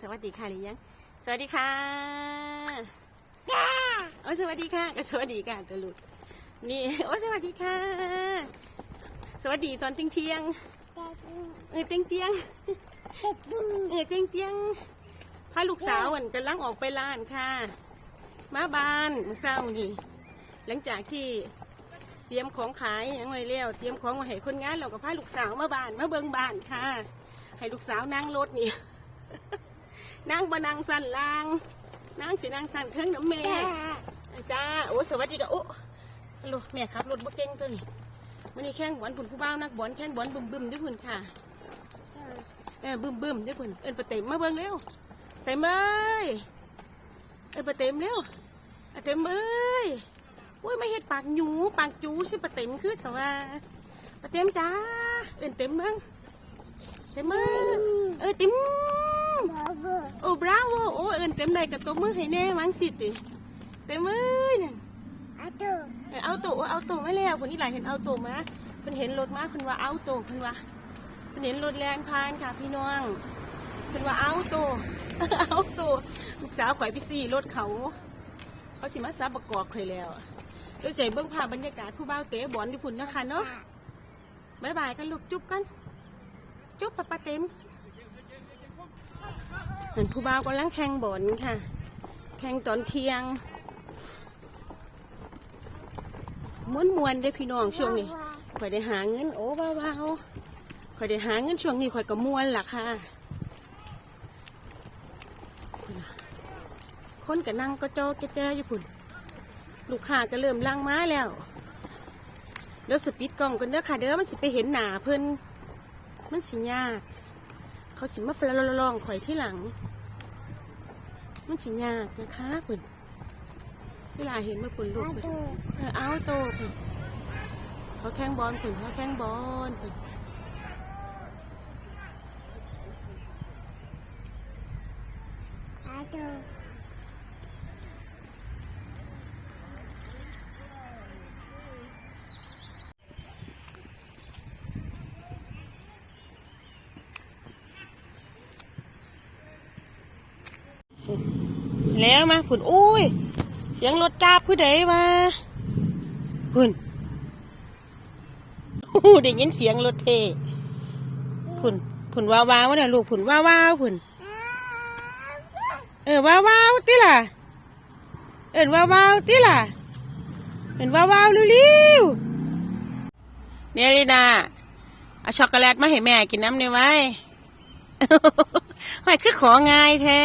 สวัสดีค่ะหรือยัง สวัสดีค่ะโอ้ยสวัสดีค่ะก็สวัสดีค่ะตะลุดนี่โอ้ยสวัสดีค่ะ สวัสดีตอนเที่ยงเที่ยงๆเออเที่ยงเที่ยงๆเออเที่ยงเที่ยงๆพาลูกสาวอันกำลังออกไปร้านค่ะ มาบ้านมื้อเช้านี่หลังจากที่เตรียมของขายอยังไงแล้วเตรียมของมาให้คนงานเราก็พาลูกสาวมาบ้านมาเบิ่งบ้านค่ะ ให้ลูกสาวนั่งรถนี่ นั่งบนั่งสั่นลางนั่งสินั่งสั่นเครื่องน้ำแม่จ้าโอ้สวัสดีค่ะโอ้ฮัลโหลแม่ขับรถบ่เก่งตัวนี้วันนี้แข่งบอลผุนผู้บ่าวนักบอลแข่งบอลบึมบึมด้วยพุ่นค่ะเออบึมบึมด้วยพุ่นเอินปะเต็มมาเบิ่งเร็วเต็มเอ้ยเอินปะเต็มเร็วอะเต็มเอ้ยอุ้ยไม่เห็ดปากหยูปากจูใช่ปะเต็มคือแต่ว่าปะเต็มจ้าเอินเต็มเบ้างเต็มเอ้ยเออเต็ม โอ้บราโวโอ้เอินเต็มเลยกับตัวมือให้แน่มั้งสิติเต็มมือนั่นเออเอาตัวเอาตัวมาแล้วคนนี้หลายเห็นเอาตัวมาเพิ่นเห็นรถมาเพิ่นว่าเอาตัวเพิ่นว่าเพิ่นเห็นรถแลนพานค่ะพี่น้องเพิ่นว่าเอาตัวเอาตัวลูกสาวข่อยไปสี่รถเขา เขาสิมาซับประกอบข่อยแล้วโดยเสียเบื้องภาพบรรยากาศผู้บ่าวเตะบอลที่พุ่นนะคะเนาะบายบายกันลูกจุ๊บกัน จุ๊บปะปะเต็ม เห็นผู้บ่าวกำลังแข่งบอลค่ะ แข่งตอนเที่ยงม้วนมวนได้พี่น้องช่วงนี้ข่อยได้หาเงินโอ้ว้าวข่อยได้หาเงินช่วงนี้ข่อยก็มวนล่ะค่ะ คนก็นั่งก็จอแจ้ๆอยู่พุ่นลูกค้าก็เริ่มล่างมาแล้วแล้วสปิดกล้องกันเด้อค่ะเด้อมันสิไปเห็นหนาเพิ่นมันสิยาก เขาสิมาฟลาลองข่อยที่หลัง มันสิยากนะคะเพิ่นเวลาเห็นมาปุ่นลูกเพิ่นเออเอาโตเพิ่นเขาแข่งบอลเพิ่นเขาแข่งบอลเพิ่น แล้วมาผุนอุ้ย เสียงรถจับผู้ใดมาพุ่นอู้ได้ยินเสียงรถเทพุ่นพุ่นว้าวว้าวนะลูกพุ่นว้าวว้าวพุ่นเออว้าวว้าวติล่ะ เอินว้าวว้าวติล่ะเอินว้าวว้าวเร็วๆเนี่ยลีนาเอาช็อกโกแลตมาให้แม่กินน้ำเนี่ยไว้ไม่คือของ่ายแท้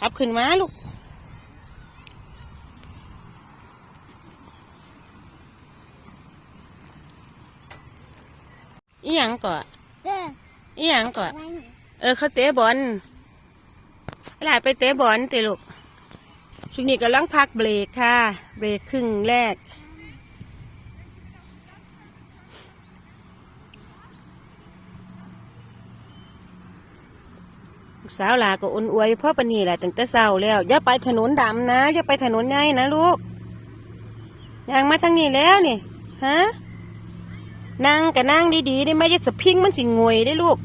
ขับขึ้นมาลูก อีหยังก่อนอีหยังก่อนเออเขาเตะบอลเวลาไปเตะบอลเตะลูกช่วงนี้กำลังพักเบรกค่ะ เบรกครึ่งแรก สาวลาก็อุ่นอวยพ่อปนีแหละตั้งแต่เช้าแล้วอย่าไปถนนดำนะอย่าไปถนนใหญ่นะลูกยางมาทางนี้แล้วนี่ฮะนั่งก็นั่งดีๆได้ไหมจะสะพิงมันสิงวยได้ลูก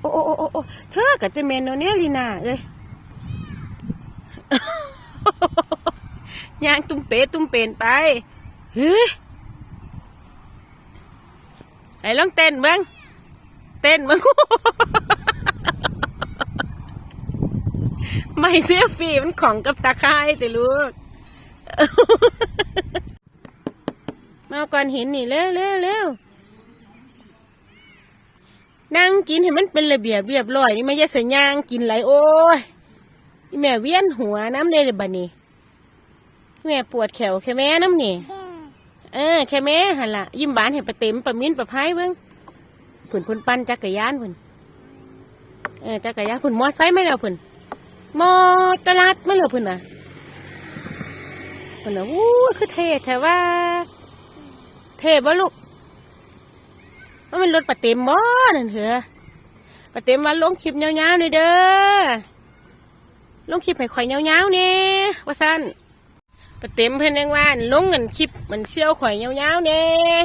โอ้โอ้โอ้โอ้เธอกับเจเมนโนเนี่ยลีนาเอ้ยยางตุ้มเป๋ตุ้มเป็นไปเฮ้ยไอ้ลองเต้นเบ้างเต้นเบ้าง ไม่ เสียฟรีมันของกับตาค่ายแต่ลูกมาเอาก่อนหินนี่เร็วเร็วเร็วนั่งกินให้มันเป็นระเบียบเรียบร้อยนี่ไม่ใช่สัญญางกินไหลโอ้ยแม่เวียนหัวน้ำเลยเดบัดนี้ แม่ปวดแขวแค่แม่น้ำนี่เออแค่แม่หันละยิ้มบานเห็นปะเต็มปะมิ้นปะพายเบิ้งผุนผนปั้นจักรยานผุนเออจักรยานผุนมอไซค์ไม่แล้วผุน มอตลาดไม่แล้วผุนน่ะผุนนะวู้คือเทแท้ว่า เทบ่ลูกว่ามันรถปะเต็มบ่นั่นเถอะปะเต็มว่าลงคลิปยาวๆหน่อยเด้อลงคลิปให้ข่อยยาวๆเนี่ยว่าสั้นปะเต็มเพิ่นยังว่าลงเงินคลิปมันเชี่ยวข่อยยาวๆเนี่ย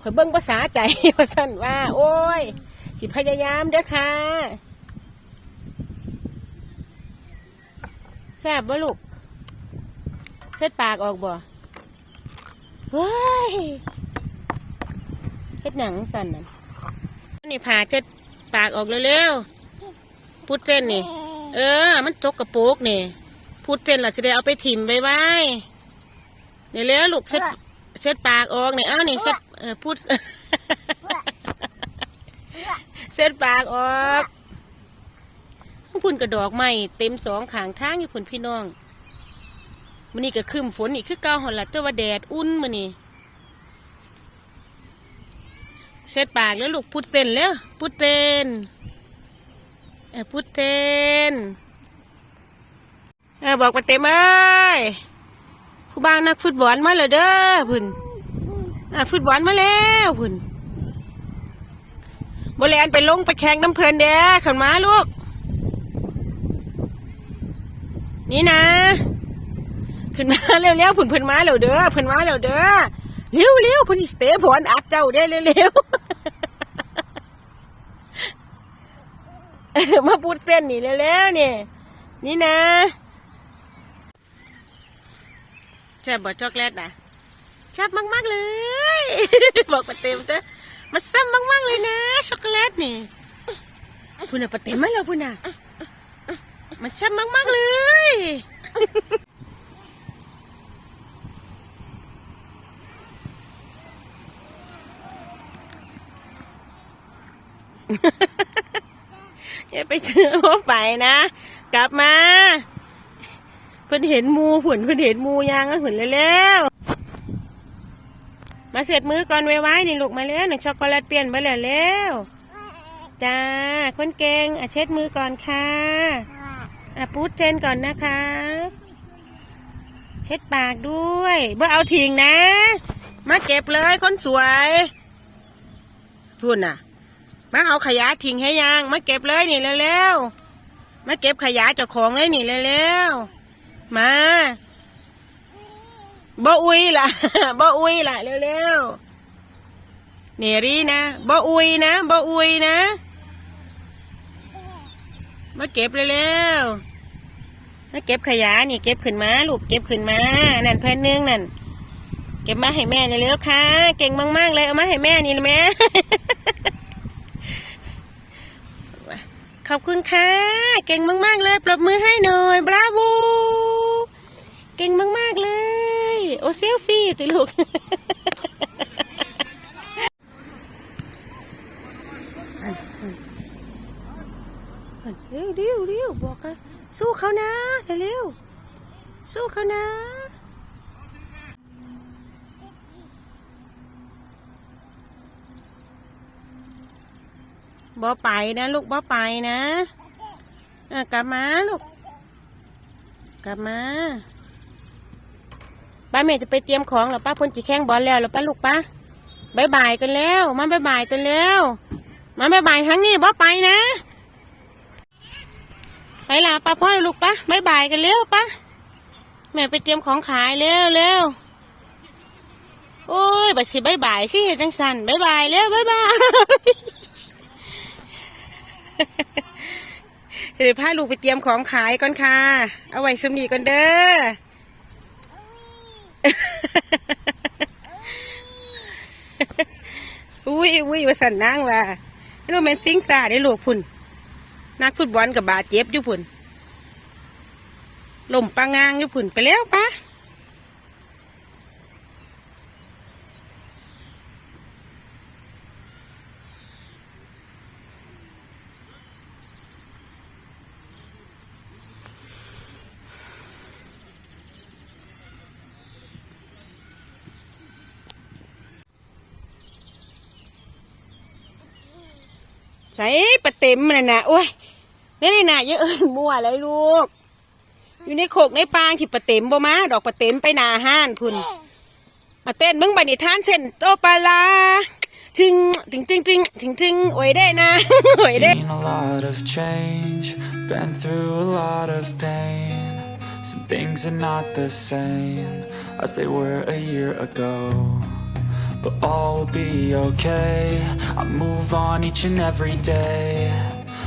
ข่อยเบิ่งภาษาใจว่าสั้นว่า โอ้ยสิพยายามเด้อค่ะ แซ่บบ่ลูกเส้ดปากออกบ่เฮ้ยเฮ็ดหนังสั่นน่ะนี่ผ่าเช็ดปากออกเร็วๆพุดเส้นนี่ เออ มันจกกระโปกนี่พุดเส้นล่ะจะได้เอาไปถิ่มไปไว้เดี๋ยวแล้วลูกเช็ดเช็ดปากออกนี่อ้าวนี่เช็ดเออพุดเส้นปากออก พุ่นกระดอกไม้เต็มสองขางทางอยู่พุ่นพี่น้องมันนี่ก็คืมฝนอีกคือเก้าหอนละแต่ว่าแดดอุ่นมันนี่เส้นปากแล้วลูกพุดเต้นแล้วพุดเต้นเออพุดเต้นเออบอกไปเต็มเอ้ยผู้บ้านนักฟุตบอลมาแล้วเด้อพุ่นอะฟุตบอลมาแล้วพุ่นโบแลนไปลงไปแข่งน้ำเพลินเด้อขันมาลูก นี่นะ ขึ้นมาเร็วๆผุนเพิ่นมาเร็วเด้อเพิ่นมาเร็วเด้อเร็วเร็วๆเพิ่นสเตะบอลอัดเจ้าได้เร็วๆมาพูดเต้นนี่เร็วๆนี่นี่นะแซ่บบ่ช็อกโกแลตอะแซ่บมากๆเลย บอกมาเต็มเด้มันซ้ำมากๆเลยนะช็อกโกแลตนี่พูน่ะปะเต็มไหมล่ะพูน่ะ มันช้ำมาก ๆ เลย อย่าไปเชื่อว่าไปนะ กลับมาเพิ่นเห็นมูผุนเพิ่นเห็นมูยางก็ผุนเร็วๆมาเสร็จมือก่อนไว้ไว้นี่ลูกมาแล้วหนึ่งช็อกโกแลตเปลี่ยนไปแล้วเร็วจ้าคนเก่งอะเช็ดมือก่อนค่ะ อะปูดเจนก่อนนะคะ เช็ดปากด้วยเมื่อเอาทิ้งนะ มาเก็บเลยคนสวยทุนน่ะ มาเอาขยะทิ้งให้ยังมาเก็บเลยนี่เร็วๆมาเก็บขยะเจ้าของเลยนี่เร็วๆมาบ่อุยล่ะบ่อุยล่ะเร็วๆเนรีนะบ่อุ้ยนะบ่อุ้ยนะ มาเก็บเร็วมาเก็บขยะนี่เก็บขึ้นมาลูกเก็บขึ้นมา นั่นเพื่อนนึงนั่น เก็บมาให้แม่เร็วค่ะ เก่งมาก ๆ เลยเอามาให้แม่นี่เลยแม่ ขอบคุณค่ะ เก่งมาก ๆ เลย ปรบมือให้หน่อยบราโวเก่งมาก ๆ เลย โอเซลฟี่ติลูก เร็วเร็วเร็วบอกกันสู้เขานะเร็วสู้เขานะบ่ไปนะลูกบ่ไปนะอะกลับมาลูกกลับมาป้าแม่จะไปเตรียมของเหรอป้าพ่นจีแข้งบอลแล้วเหรอป้าลูกป้าบายบายกันแล้ว มาบายบายกันแล้ว มาบายบายทั้งนี้บ่ไปนะ ไปลาป้าพ่อลูกป้าบายบายกันแล้วป้าแม่ไปเตรียมของขายเร็วเร็วโอ้ยบัดสิบายบายคือเห็นจังสันบายบายเร็วบายบายเดี๋ยวพาลูกไปเตรียมของขายก่อนค่ะ เอาไว้สมีก่อนเด้ออุ้ยอุ้ยว่าสันนั่งว่ะนี่เราเป็นซิงซาได้ลูกพุ่น นักฟุตบอลกับบาดเจ็บอยู่พุ่นล่มปางงางอยู่พุ่นไปแล้วปะใส่ปลาเต็มมันน่ะโอ้ย นี่นี่นะเยอะเอินมั่วเลยลูก อยู่ในโขกในปางที่ปลาเต็มบ่มาดอกปลาเต็มไปนาห้านพุ่นมาเต้นมึงไปนิท่านเส้นโตปลาลาจึงจึงจึงจึงจึงจึงโอ้ยได้นะโอ้ยได้ Seen a lot of change, been through a lot of pain. Some things are not the same as they were a year ago. but all will be okay. I move on each and every day.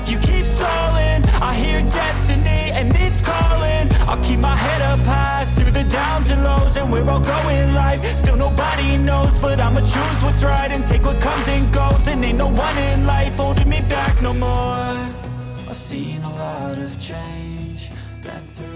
On myself, you keep stalling. I hear destiny and it's calling. I'll keep my head up high through the downs and lows. And we're all going life, still nobody knows. But I'ma choose what's right and take what comes and goes. And ain't no one in life holding me back no more. I've seen a lot of change, been through